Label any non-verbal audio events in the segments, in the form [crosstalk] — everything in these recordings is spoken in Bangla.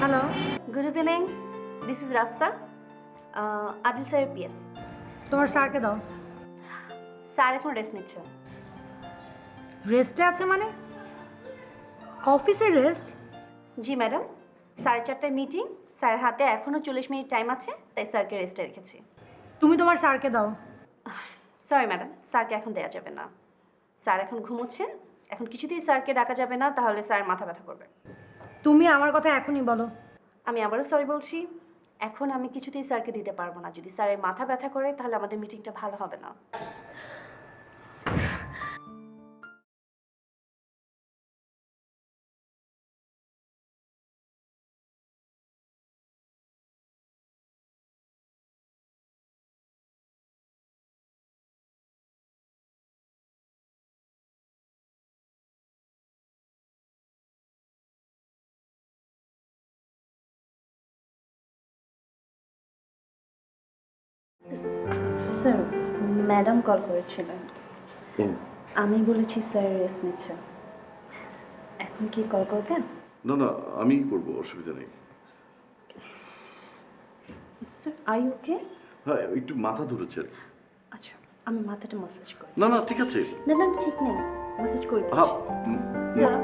Hello good evening this is Rafsa Adil স্যারের পিএস তোমার স্যারকে দাও। স্যার এখন রেস্ট নিচ্ছে। রেস্টে আছে মানে? অফিসে রেস্ট জি ম্যাডাম সাড়ে চারটায় মিটিং স্যার হাতে এখনও চল্লিশ মিনিট টাইম আছে তাই স্যারকে রেস্টে রেখেছি। তুমি তোমার স্যারকে দাও। সরি ম্যাডাম স্যারকে এখন দেওয়া যাবে না। স্যার এখন ঘুমোচ্ছেন। এখন কিছুতেই স্যারকে ডাকা যাবে না তাহলে স্যার মাথা ব্যথা করবে। তুমি আমার কথা এখনই বলো। আমি আবারও সরি বলছি। এখন আমি কিছুতেই স্যারকে দিতে পারব না। যদি স্যারের মাথা ব্যথা করে, তাহলে আমাদের মিটিংটা ভালো হবে না। স্যার ম্যাডাম কল করেছিলেন। আমি বলেছি স্যার রেস্ট নিচ্ছে। এখন কি কল করবেন? না না আমি করব অসুবিধা নেই। স্যার আই ওকে হ্যাঁ একটু মাথা ধরেছে। আচ্ছা আমি মাথাটা মাসাজ করি। না না ঠিক আছে। না না ঠিক নেই। মাসাজ করে দিচ্ছি। স্যার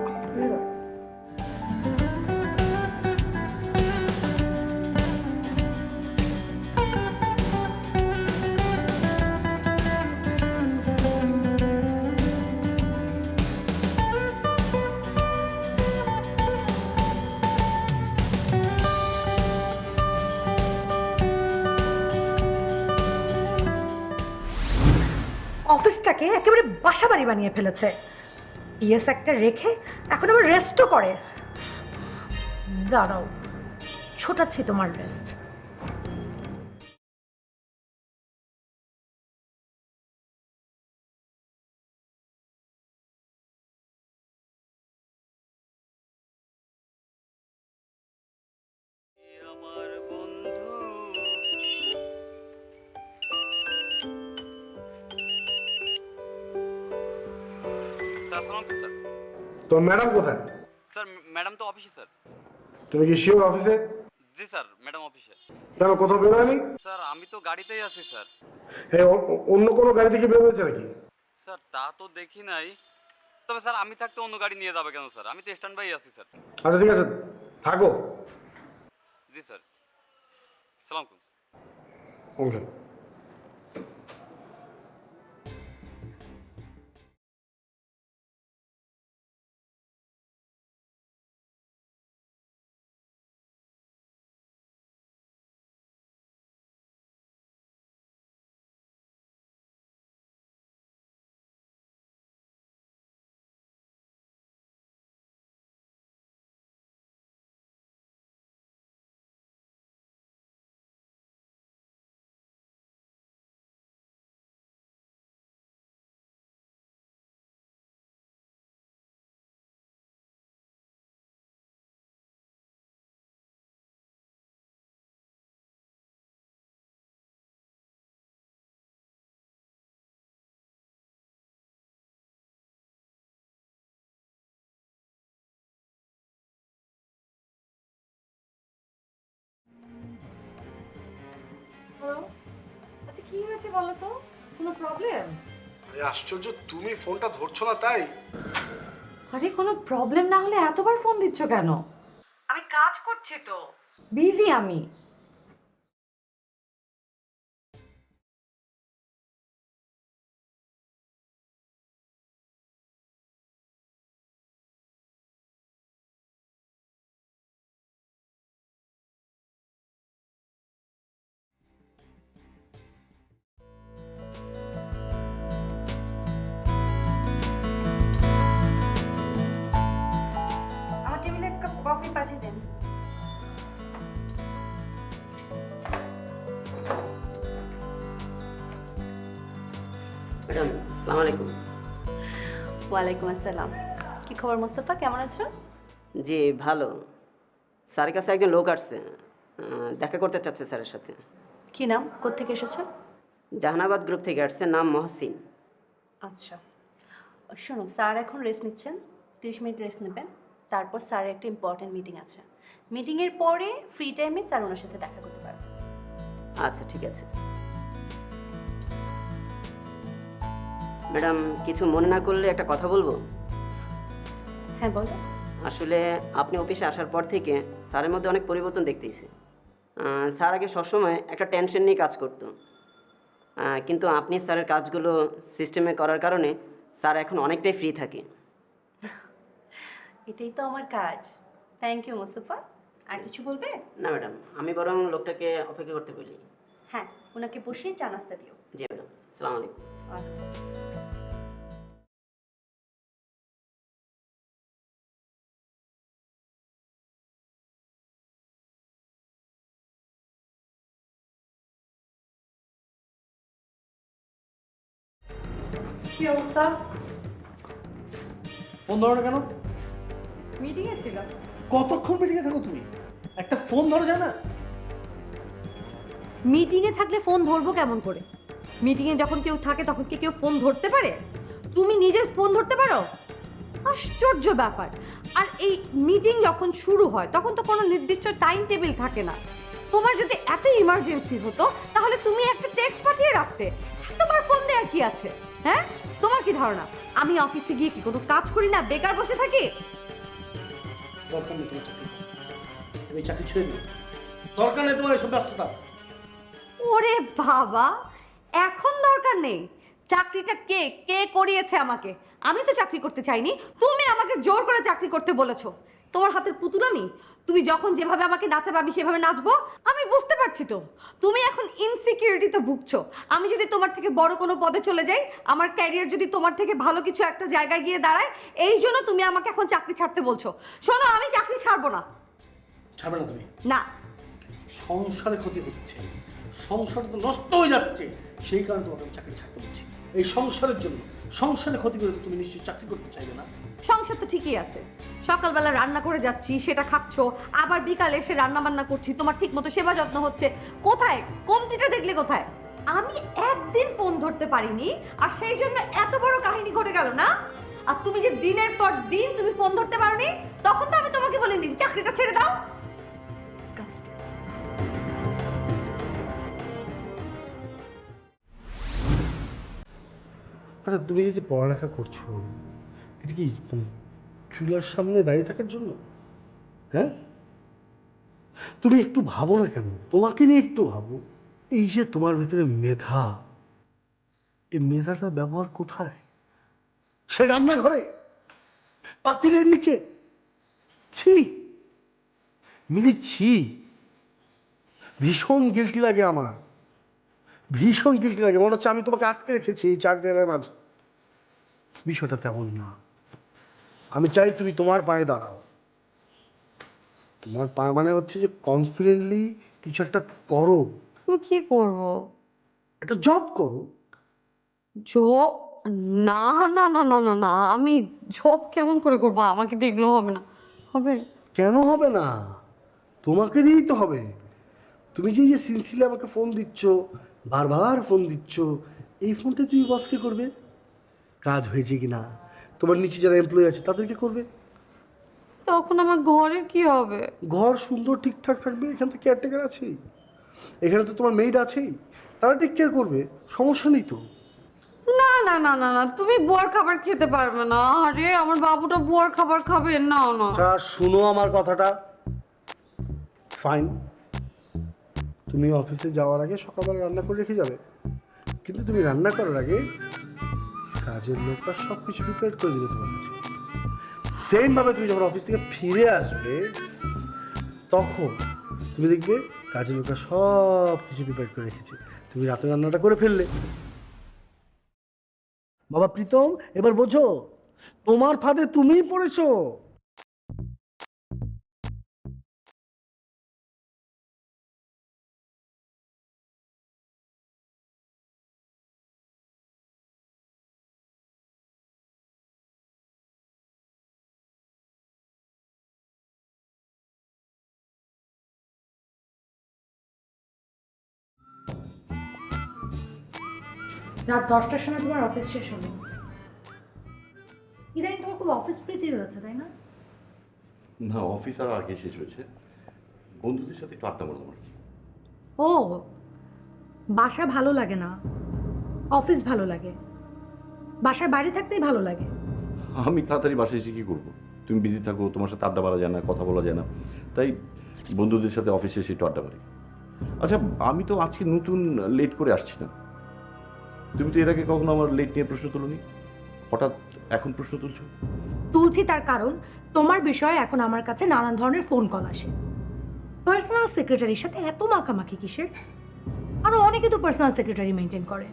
বাসা বাড়ি বানিয়ে ফেলেছে। পিএস একটা রেখে এখন আবার রেস্টও করে। দাঁড়াও, ছোটাচ্ছি তোমার রেস্ট তো ম্যাডাম কোথায়? স্যার ম্যাডাম তো অফিসে স্যার। তুমি কি শিওর অফিসে জি স্যার ম্যাডাম অফিসে। কেন কোথাও বেরোয়নি? স্যার আমি তো গাড়িতেই আছি স্যার। হ্যাঁ অন্য কোনো গাড়ি থেকে বের হয়েছে নাকি? স্যার তা তো দেখি নাই। তবে স্যার আমি থাকতে অন্য গাড়ি নিয়ে যাবে কেন স্যার? আমি তো স্ট্যান্ড বাই আছি স্যার। আচ্ছা ঠিক আছে থাকো। জি স্যার। সালাম আলাইকুম। ওকে। বলো তো কোনো প্রবলেম আরে আশ্চর্য তুমি ফোনটা ধরছো না তাই? আরে কোনো প্রবলেম না হলে এতবার ফোন দিচ্ছ কেন? আমি কাজ করছি তো। বিজি আমি। পাঠিয়ে দেন। ম্যাডাম আসসালামু আলাইকুম। ওয়ালাইকুম আসসালাম। কি খবর মোস্তফা কেমন আছো? জি ভালো। স্যারের কাছে একজন লোক আসছে। দেখা করতে চাচ্ছে স্যারের সাথে। কি নাম? কোত্থেকে এসেছ? জাহানাবাদ গ্রুপ থেকে আসছে নাম মহসিন। আচ্ছা। শোনো স্যার এখন রেস্ট নিচ্ছেন। তিরিশ মিনিট রেস্ট নেবেন। তারপর স্যারের একটা ইম্পর্টেন্ট মিটিং আছে। মিটিংয়ের পরে ফ্রি টাইমে স্যার ওনার সাথে দেখা করতে পারবে। আচ্ছা ঠিক আছে। ম্যাডাম কিছু মনে না করলে একটা কথা বলব? হ্যাঁ বলো। আসলে আপনি অফিসে আসার পর থেকে স্যারের মধ্যে অনেক পরিবর্তন দেখতেছি স্যার আগে সবসময় একটা টেনশন নিয়ে কাজ করতো। কিন্তু আপনি স্যারের কাজগুলো সিস্টেমে করার কারণে স্যার এখন অনেকটাই ফ্রি থাকে। এটাই তো আমার কাজ। Thank you Mustafa. আর কিছু বলবে? না ম্যাডাম আমি বরং লোকটাকে অপেক্ষা করতে বলি। হ্যাঁ ওনাকে বসেই চা নাস্তা দিও। জি ম্যাডাম সালাম আলাইকুম। কি অবস্থা? ফোন ধরো কেন? মিটিংয়ে কতক্ষণ মিটিংয়ে থাকো তুমি? একটা ফোন ধরো যায় না মিটিংয়ে থাকলে ফোন ধরবো কেমন করে? মিটিংয়ে যখন কেউ থাকে তখন কি কেউ ফোন ধরতে পারে? তুমি নিজে ফোন ধরতে পারো? আশ্চর্য ব্যাপার। আর এই মিটিং যখন শুরু হয় তখন তো কোনো নির্দিষ্ট টাইম টেবিল থাকে না। তোমার যদি এত ইমার্জেন্সি হতো তাহলে তুমি একটা টেক্সট পাঠিয়ে রাখতে। তোমার ফোন দেওয়ার কি আছে? হ্যাঁ? তোমার কি ধারণা? আমি অফিসে গিয়ে কি কোনো কাজ করি না? বেকার বসে থাকি? দরকার নেই তোমার চাকরি। তুমি চাকরি ছেড়ে দিও। দরকার নেই তোমার এসব ব্যস্ততা। ওরে বাবা, এখন দরকার নেই। চাকরিটা কে কে করিয়েছে আমাকে? আমি তো চাকরি করতে চাইনি। তুমি আমাকে জোর করে চাকরি করতে বলেছ। তোমার হাতের পুতুল আমি? তুমি যখন যেভাবে আমাকে নাচাবে আমি সেভাবে নাচবো? আমি বুঝতে পারছি তো। তুমি এখন ইনসিকিউরিটিতে ভুগছো। আমি যদি তোমার থেকে বড় কোনো পদে চলে যাই আমার ক্যারিয়ার যদি তোমার থেকে ভালো কিছু একটা জায়গায় গিয়ে দাঁড়ায় এই জন্য তুমি আমাকে এখন চাকরি ছাড়তে বলছো। শোনো আমি চাকরি ছাড়বো না। ছাড়বে না তুমি? না। সংসারে ক্ষতি হচ্ছে। সংসার তো নষ্ট হয়ে যাচ্ছে। সেই কারণে তোমাকে আমি চাকরি ছাড়তে বলছি। এই সংসারের জন্য সংসারে ক্ষতি করে তুমি নিশ্চয়ই চাকরি করতে চাইবে না। সংসার তো ঠিকই আছে। সকালবেলা রান্না করে যাচ্ছি, সেটা খাচ্ছ, আবার বিকালে এসে রান্না বান্না করছি, তোমার ঠিক মতো সেবা যত্ন হচ্ছে। কোথায়? কমতিটা দেখলে কোথায়? আমি একদিন ফোন ধরতে পারিনি, আর সেই জন্য এত বড় কাহিনী ঘটে গেল না? আর তুমি যে দিনের পর দিন তুমি ফোন ধরতে পারোনি, তখন তো আমি তোমাকে বলিনি যে চাকরিটা ছেড়ে দাও। আচ্ছা তুমি এই যে পড়ালেখা করছ এটা কি চুলার সামনে দাঁড়িয়ে থাকার জন্য? হ্যাঁ? তুমি একটু ভাবো না কেন? তোমাকে নিয়ে একটু ভাবো। এই যে তোমার ভিতরে মেধা, এই মেধাটার ব্যবহার কোথায়? সে রান্নাঘরে, পাতিলের নিচে। ছি! মিলি ছি! ভীষণ গিলটি লাগে আমার। ভীষণ গিলটি লাগে। মনে হচ্ছে আমি তোমাকে আটকে রেখেছি চার দেওয়ালের মাঝে। বিষয়টা তেমন না। আমি চাই তুমি তোমার পায়ে দাঁড়াও। তোমার পায়ে মানে হচ্ছে যে কনফিডেন্টলি কিছু একটা করো। কি করব? একটা জব করো। জব না না না না না না আমি জব কেমন করে করব? আমাকে দেখলেও হবে না। হবে? কেন হবে না? তোমাকে দিয়েই তো হবে। তুমি যে যে সিলসিলে আমাকে ফোন দিচ্ছ বারবার ফোন দিচ্ছ এই ফোনটা তুমি বসকে করবে? কাজ হয়েছে কি না তোমার নিচে যারা এমপ্লয়ি আছে তাদেরকে করবে? তখন আমার ঘরের কি হবে? ঘর সুন্দর ঠিকঠাক থাকবে এখানে তো কেয়ারটেকার আছেই। এখানে তো তোমার মেয়েড আছেই। তারা টেক কেয়ার করবে সমস্যা নেই তো? না না না না না তুমি বুয়ার খাবার খেতে পারবে না। আরে আমার বাবুটা বুয়ার খাবার খাবে? না না। আচ্ছা শুনো আমার কথাটা। ফাইন তুমি অফিসে যাওয়ার আগে সকালবেলা রান্না করে রেখে যাবে। কিন্তু তুমি রান্না করার আগে কাজের লোকটা সব কিছু প্রিপেয়ার করে দিল তোমার কাছে। সেম ভাবে তুমি যখন অফিস থেকে ফিরে আসবে, তখন তুমি দেখবে কাজের লোকটা সব কিছু প্রিপেয়ার করে রেখেছে। তুমি রাতে রান্নাটা করে ফেললে। বাবা প্রীতম, এবার বোঝো, তোমার ফাঁদে তুমিই পড়েছো। রাত দশটার সময় তোমার অফিস শেষ হলো ইদানিং তোমার খুব অফিস প্রীতি হয়েছে তাই না? না অফিস আর আগে শেষ হয়েছে। বন্ধুদের সাথে একটু আড্ডা মারলাম আর কি। ও বাসা ভালো লাগে না। অফিস ভালো লাগে। বাসার বাইরে থাকতেই ভালো লাগে। আমি তাড়াতাড়ি বাসায় এসে কী করব? তুমি বিজি থাকো তোমার সাথে আড্ডা মারা যায় না কথা বলা যায় না। তাই বন্ধুদের সাথে অফিসে এসে একটু আড্ডা মারি। আচ্ছা আমি তো আজকে নতুন লেট করে আসছি না। তুমি তো এর আগে কখনো আমার লেট নিয়ে প্রশ্ন তুলনি? হঠাৎ এখন প্রশ্ন তুলছো? তুলছি তার কারণ তোমার বিষয়ে এখন আমার কাছে নানান ধরনের ফোন কল আসে। পার্সোনাল সেক্রেটারির সাথে এত মাখামাখি কিসের? আরও অনেকে তো পার্সোনাল সেক্রেটারি মেনটেন করে।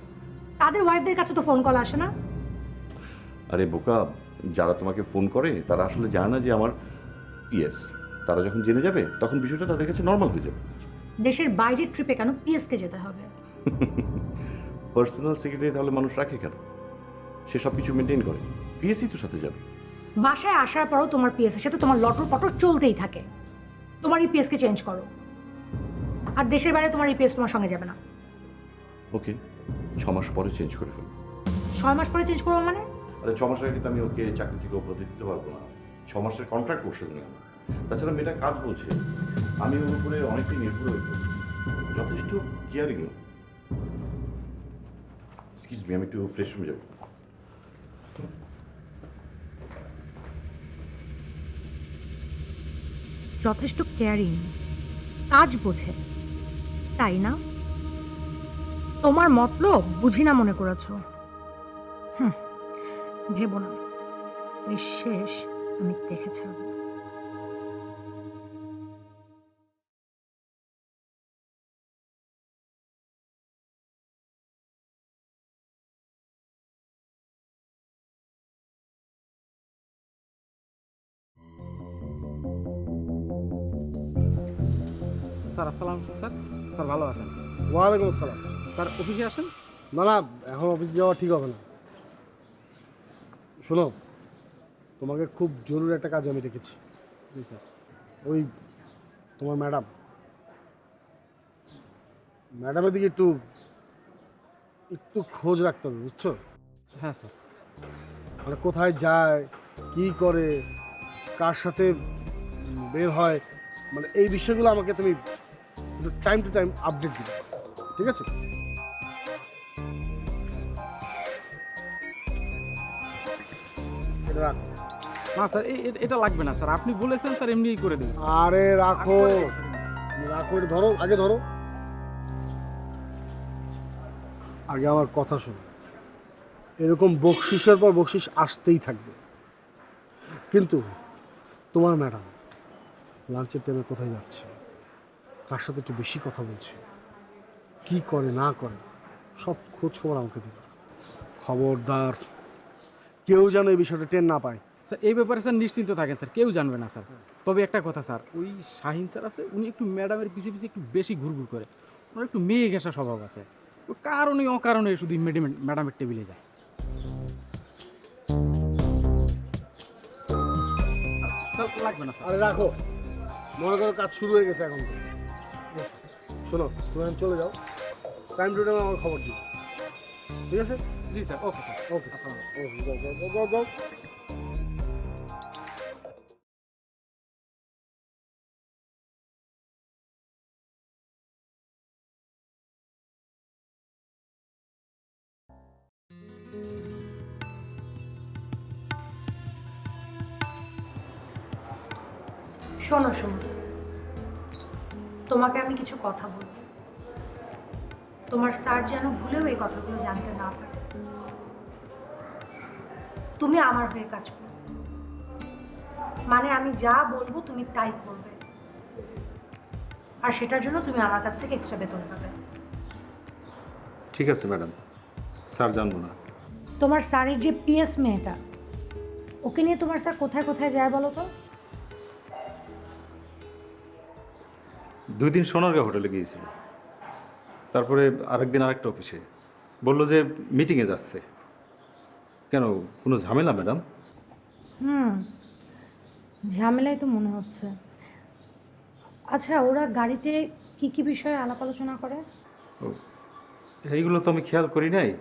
তাদের ওয়াইফদের কাছে তো ফোন কল আসে না। আরে বোকা যারা তোমাকে ফোন করে তারা আসলে জানে না যে আমার ইয়েস তারা যখন জেনে যাবে তখন বিষয়টা তাদের কাছে নর্মাল হয়ে যাবে। দেশের বাইরের ট্রিপে কেন পিএসকে যেতে হবে? [laughs] পার্সোনাল সেক্রেটারি তাহলে মানুষ রাখে কেন? সে সব কিছু মেনটেন করে পিএসসি তো সাথে যাবে। বাসায় আসার পরও তোমার পিএসের সাথে তোমার লটর পটর চলতেই থাকে। তোমার এই পিএসকে চেঞ্জ করো। আর দেশের বাইরে তোমার এই পিএস তোমার সঙ্গে যাবে না। ওকে ছ মাস পরে চেঞ্জ করে ফেলব। ছয় মাস পরে চেঞ্জ করব মানে? আরে ছ মাস আগে কিন্তু আমি ওকে চাকরি থেকে অব্যাহতি দিতে পারব না। ছ মাসের কন্ট্রাক্ট তুমি আমার তাছাড়া মেয়েটা কাজ বলছে। আমি ওর উপরে অনেকটাই নির্ভর হয়ে যথেষ্ট কেয়ারিং এক্সকিউজ মি আমি একটু ফ্রেশ রুমে যাব যথেষ্ট কেয়ারিং কাজ বোঝে। তাই না? তোমার মতলব বুঝি না মনে করেছ? হুম, ভেবো না। শেষ আমি দেখে ছাড়বো ওয়ালাইকুম আসসালাম। স্যার অফিসে আসেন? না না এখন অফিসে যাওয়া ঠিক হবে না। শোনো তোমাকে খুব জরুরি একটা কাজ আমি রেখেছি জি স্যার। ওই তোমার ম্যাডাম। ম্যাডামের দিকে একটু একটু খোঁজ রাখতে হবে বুঝছ? হ্যাঁ স্যার। মানে কোথায় যায় কি করে কার সাথে বের হয় মানে এই বিষয়গুলো আমাকে তুমি টাইম টু টাইম আপডেট দিবে। ঠিক আছে? এটা রাখো। না স্যার এটা লাগবে না স্যার। আপনি বলেছেন স্যার এমনিই করে দেবেন। আরে রাখো। রাখো এটা ধরো আগে ধরো। আগে আমার কথা শোনো। এরকম বকশিসের পর বকশিস আসতেই থাকবে। কিন্তু তোমার ম্যাডাম লাঞ্চের টাইমে কোথায় যাচ্ছে? কার সাথে একটু বেশি কথা বলছে? কি করে না করে সব খোঁজ খবর আমাকে দিবে খবরদার। কেউ যেন এই বিষয়টা টেন না পায়। স্যার এই ব্যাপারে স্যার নিশ্চিন্ত থাকেন স্যার কেউ জানবে না স্যার। তবে একটা কথা স্যার ওই শাহিন স্যার আছে উনি একটু ম্যাডামের পিছিয়ে পিছিয়ে একটু বেশি ঘুরঘুর করে। ওনার একটু মেয়ে ঘেঁষা স্বভাব আছে। ও কারণে অকারণে শুধু ম্যাডাম ম্যাডামের টেবিলে যায়। লাগবে না স্যার। আরে রাখো। মনে করো কাজ শুরু হয়ে গেছে এখন। শোনো তুমি চলে যাও। টাইম টু টাইম আমার খবর দিও। ঠিক আছে? জি স্যার ওকে স্যার। ওকে। আসসালামু। ওকে যাও যাও যাও যাও যাও। শোনো শোনো। তোমাকে আমি কিছু কথা বলব। তোমার স্যার যেন ভুলেও এই কথাগুলো জানতে না পারে। তুমি আমার হয়ে কাজ করো। মানে আমি যা বলব তুমি তাই করবে। আর সেটার জন্য তুমি আমার কাছ থেকে এক্সট্রা বেতন পাবে। ঠিক আছে ম্যাডাম। স্যার জানব না। তোমার স্যারের যে পিএস মেয়েটা ওকে নিয়ে তোমার স্যার কোথায় কোথায় যায় বলো তো? দুই দিন সোনারগাঁ হোটেলে গিয়েছিল। তারপরে আরেকদিন আরেকটা অফিসে। বলল যে মিটিংয়ে যাচ্ছে। কেন কোনো ঝামেলা ম্যাডাম? হুম ঝামেলাই তো মনে হচ্ছে। আচ্ছা ওরা গাড়িতে কি কি বিষয়ে আলাপ আলোচনা করে? ও এইগুলো তো আমি খেয়াল করি নাই।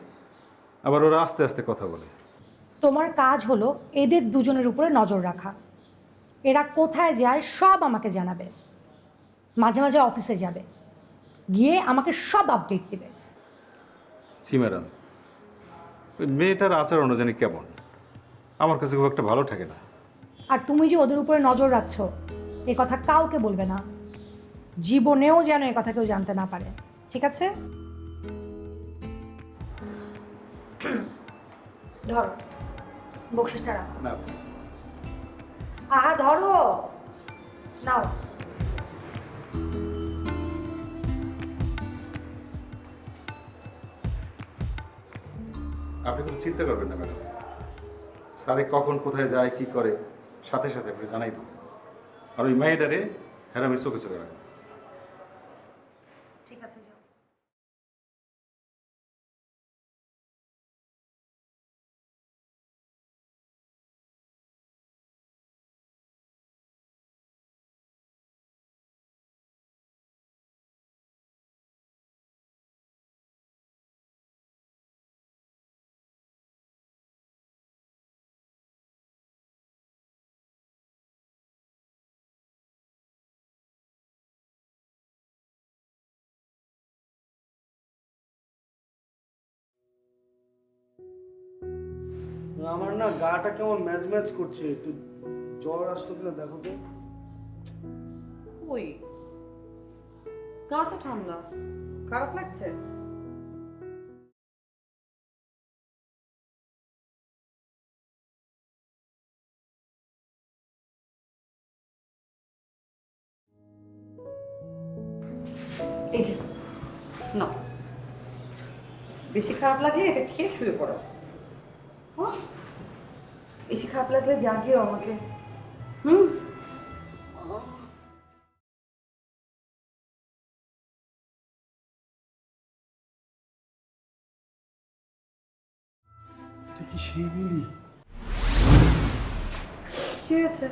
আবার ওরা আস্তে আস্তে কথা বলে। তোমার কাজ হলো এদের দুজনের উপরে নজর রাখা। এরা কোথায় যায় সব আমাকে জানাবে। মাঝে মাঝে অফিসে যাবে। গিয়ে আমাকে সব আপডেট দেবে। জি ম্যাডাম ওই মেয়েটার আচার অনুযায়ী কেমন। আমার কাছে খুব একটা ভালো থাকে না। আর তুমি যে ওদের উপরে নজর রাখছো এ কথা কাউকে বলবে না। জীবনেও যেন এ কথা কেউ জানতে না পারে। ঠিক আছে? ধরো বকশিসটা রাখো। আহা ধরো। নাও। আপনি কোনো চিন্তা করবেন না, ম্যাডাম। স্যারে কখন, কোথায় যায়, কি করে, সাথে সাথে আপনি জানাই দেবো। আর ওই মেয়েটারে হ্যারামের চোখে চোখে রাখবেন। ঠিক আছে আমার না গাটা কেমন ম্যাচ ম্যাচ করছে, একটু জ্বর আসলো কিনা দেখো তো। ওই গা তো ঠান্ডা, খারাপ লাগছে? এই যে না বেশি খারাপ লাগলে এটা খেয়ে শুয়ে পড়ো। হ্যাঁ? বেশি খারাপ লাগলে জাগিও আমাকে। হুম? এটা কি সেই মিলি কি হয়েছে?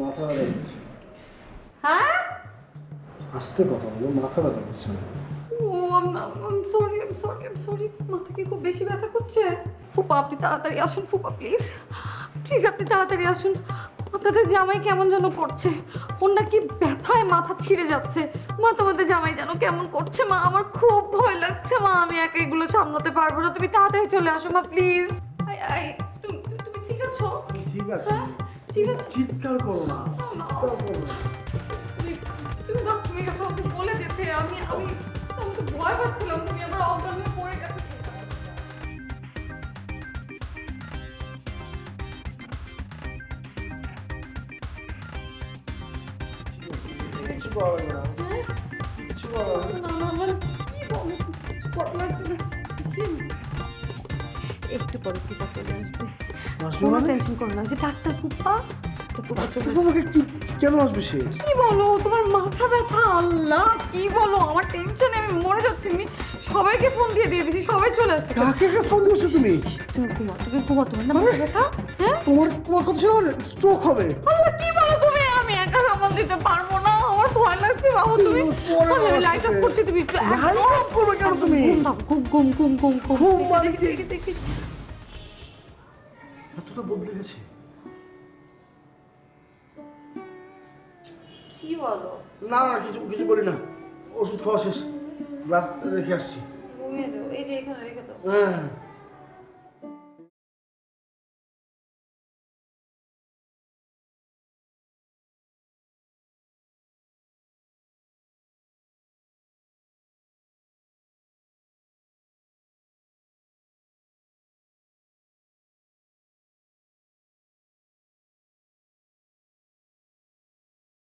মাথা ব্যথা করছে। হ্যাঁ? আস্তে কথা বলো মাথা ব্যথা করছে না। সরি সরি সরি মাথা কি খুব বেশি ব্যথা করছে? ফুপা আপনি তাড়াতাড়ি আসুন ফুপা প্লিজ প্লিজ আপনি তাড়াতাড়ি আসুন। আপনাদের জামাই কেমন যেন করছে। ওর নাকি ব্যথায় মাথা ছিঁড়ে যাচ্ছে। মা তোমাদের জামাই যেন কেমন করছে মা আমার খুব ভয় লাগছে মা আমি একা এগুলো সামলাতে পারব না। তুমি তাড়াতাড়ি চলে আসো মা প্লিজ তুমি তুমি- তুমি ঠিক আছো? ঠিক আছে। হ্যাঁ? ঠিক আছে? চিৎকার করো না। চিৎকার করো তুমি তুমি বলে যেতে। আমি আমি আমি তো ভয় পাচ্ছিলাম তুমি আবার অজ্ঞান হয়ে পড়ে গেছো কিচ্ছু করা যাবে না কিচ্ছু করা যাবে না। না না মানে কি বলো কিছু করা লাগবে না কি? একটু পরে ফুপা চলে আসবে আসবে কোনো মানে? টেনশন করো না যে ডাক্তার ফুপা কেন আসবে সে? কি বলো? তোমার মাথা ব্যথা আল্লাহ কি বলো? আমার টেনশনে আমি মরে যাচ্ছি। আমি সবাইকে ফোন দিয়ে দিয়ে দিছি সবাই চলে আসছে। কাকে কে ফোন দিয়েছ তুমি? তুমি ঘুমাও তুমি ঘুমাও তোমার না মাথা ব্যথা? হ্যাঁ? তোমার তোমার কথা ছিল স্ট্রোক হবে। আল্লাহ কি বলো তুমি? আমি একা সামাল দিতে পারব না। আমার ভয় লাগছে বাবু তুমি। আমি লাইট অফ করছি তুমি একটু Light off করবে কেন তুমি? ঘুম ঘুম ঘুম ঘুম ঘুম ঘুম। ঘুম দেখি, মানে দেখি, দেখি। এতটা বদলে গেছে? কি বলো? না না কিছু কিছু বলি না। ওষুধ খাওয়া শেষ। গ্লাস রেখে আসছি। ঘুমিয়ে দাও। এই যে এখানে রেখে দাও। হ্যাঁ।